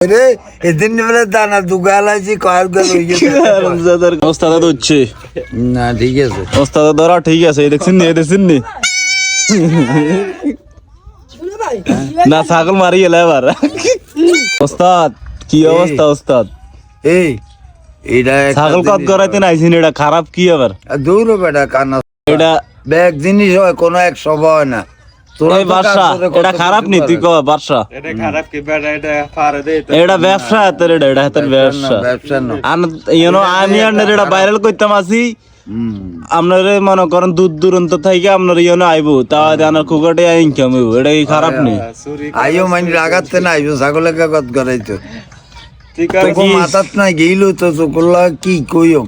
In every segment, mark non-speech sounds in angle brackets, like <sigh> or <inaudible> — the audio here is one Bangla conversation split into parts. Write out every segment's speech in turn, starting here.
রে এদিন বেলা দানা দুগালাইছি কয়েক গেল রমজাদার ওস্তাদ হচ্ছে না ঠিক আছে। ওস্তাদ ধরা ঠিক আছে এই দেখছেন নি এই দেখছেন নি। না ছাগল মারি গেলে এবার। ওস্তাদ কি অবস্থা ওস্তাদ? এই এটা ছাগল কত করাইতে নাইছেন এটা খারাপ কি আবার? আর দৌড়ো বেটা কান্না এটা ব্যাগ জিনিস হয় কোনো এক স্বভাব হয় না। বাদশা এটা খারাপ নি তুই। ক বাদশা এটা খারাপ কি বেটা এটা পারে দে এটা ব্যবসা হাতের এটা এটা হাতের ব্যবসা। ব্যবসা না আন ইউনো আমি আন্ডার এটা ভাইরাল করতাম আসি হুম। আপনারে মনে করেন দূর দূরান্ত থেকে আপনার ইউনো আইবো। তা আনার কুকাটে ইনকাম হইব। এটা কি খারাপ নেই আইও মানি লাগাতে না আইবো কাগজ ঠিক মাথাত না গেইলো তো চকুল্লা কি কইও?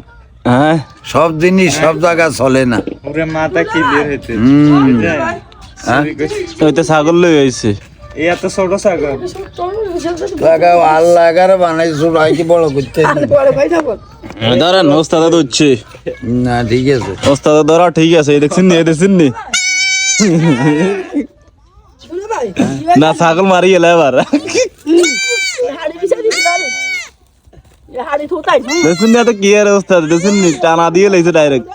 হ্যাঁ? সব জিনিস সব জায়গা চলে না। ওরে মাথা কি বের হইতে হ্যাঁ? ছাগল লই এত ছোট ছাগল। লাগাও রাইকে বড় করতে ধরেন ওস্তাদ হচ্ছে না ঠিক আছে। ওস্তাদ ধরা ঠিক আছে এই দেখছেন নি এই দেখছেন নি। না ছাগল মারি গেলে এবার। দেখছেন নি এত কি আর ওস্তাদ দেখছেন নি টানা দিয়ে লাইছে ডাইরেক্ট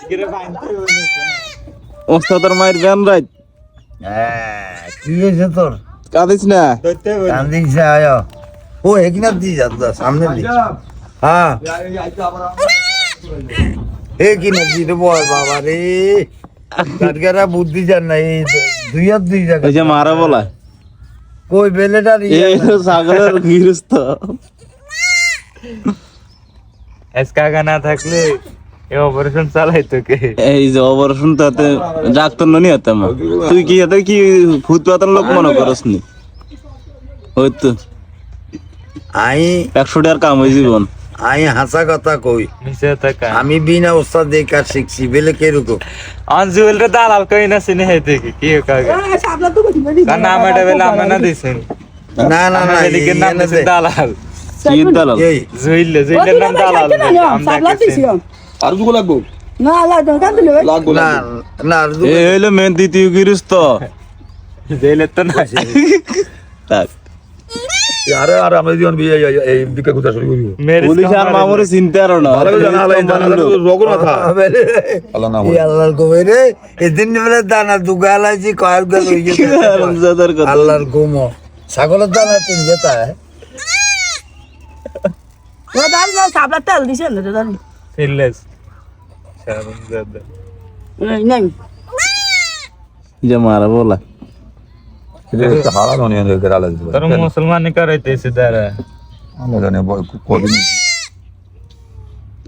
ওস্তাদের মায়ের ব্যান রাইট হ্যাঁ কি হয়েছে তোর? কাঁদিস না। ধরতে হবে ও এখানে দি যা যা, সামনে দি। হ্যাঁ। এ কি না দি রে বয় বাবা রে। কাটগারা বুদ্ধি জান না এই দুই হাত দুই জায়গা। ওই যে মারা বলা। কই বেলেটা এই না। থাকলে এই অপারেশন চালাইতো কে এই যে অপারেশন তাতে ডাক্তার ননি হতাম তুই কি এতে কি ভূত পাতার লোক মনে করস নি? ওই তো। আই একশো টাকার কাম হয়ে জীবন আই হাসা কথা কই। আমি বিনা দিয়ে কাজ শিখছি বেলে কেরকম আনজুল রে দালাল কই না সিনে হেতে কি কাগে আমরা না দিছেন? না না না এদিকে নাম দিছেন দালাল। কি দালাল? এই। জুইলের নাম দালাল আমরা দিছি আর দুগো লাগবো? না লাগবো না না আর দু- এই হইল মেন দ্বিতীয় গৃহস্থ। জেলের তো না থাক। আরে আর আমরা যদি বিয়ে এই বিকে কোথা শুরু করিব পুলিশ আর মামরে চিনতে আরও না। ভালো জানা হলাই জানা রোগ না আল্লাহ না এই আল্লাহর কবে রে এদিন বেলা দানা দুগালাইছি কয়েক গেল রমজাদার কথা। আল্লাহর ঘুম। ছাগলের দানা তিন তেল ফিরলেস শারম দাদা নাই যে মারা বলা এটা নিয়ে রেখে আলাদা দিতে তোর মুসলমানি করাইতেছে দাঁড়া আমরা জানি কদিন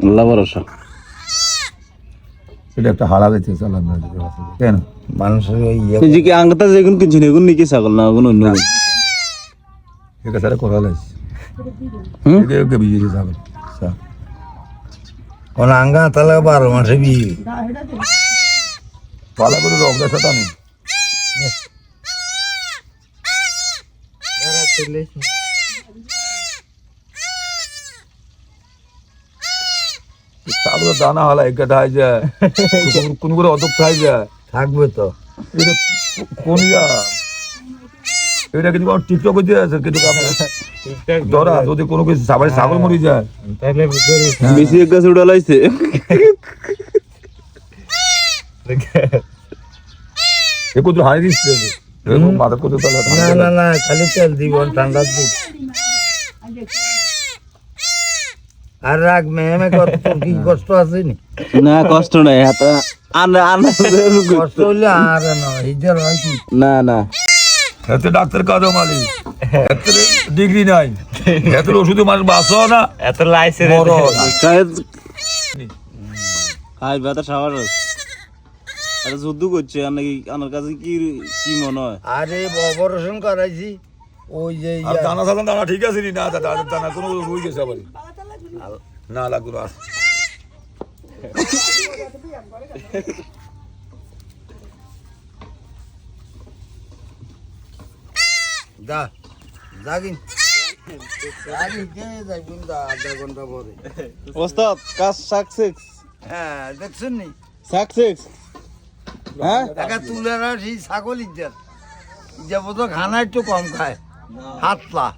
আল্লাহ ভরসা এটা একটা হারা দিতে চালান কেন মানুষের এই যে কি আঙ্গতা যেগুন কিছু নেই এগুন নাকি ছাগল না এগুন অন্য ঠিক আছে করা হুম? বিয়ে দিয়ে যাবে কোন আঙ্গা তাহলে বারো মাসে বিয়ে। করে নেই তারপরে দানা হলা একটা খাই যায়। <laughs> কোন করে অত খাই যায়। থাকবে তো। কোন ইয়া? এটা কিন্তু আমার টিকটক আছে কিন্তু ঠিকঠাক ধরা যদি কোনো কিছু সাবাই ছাগল মরি যায়। তাহলে বেশি এক গাছ উড়ালাইছে এ কত হাই দিচ্ছে মাথা কত তাহলে না না না খালি তেল দিব ঠান্ডা দুধ আর রাখ মেমে কত কি কষ্ট আছে নি? না কষ্ট নাই হাত আন আন কষ্ট হইলে আর না হয় না না। এতে ডাক্তার কাজ মালি এতে ডিগ্রি নাই। এতে ওষুধে মানুষ বাঁচো না। এত লাইসে মরো কাজ হাই বেটা সাবার আরে যুদ্ধ করছে আর নাকি আমার কাছে কি কি মনে হয়? আরে অপারেশন করাইছি। ওই যে দানা সালাম দানা ঠিক আছে নি? না দানা দানা কোনো রুই গেছে আবার। না লাগল আর ঘণ্টা ওস্তাদ কাজ সাকসেস হ্যাঁ দেখছেন নি? সাকসেস হ্যাঁ? টাকা তুলে ছাগল ইজ্জাত ইজ্জাত খানা একটু কম খায়। হাতলা।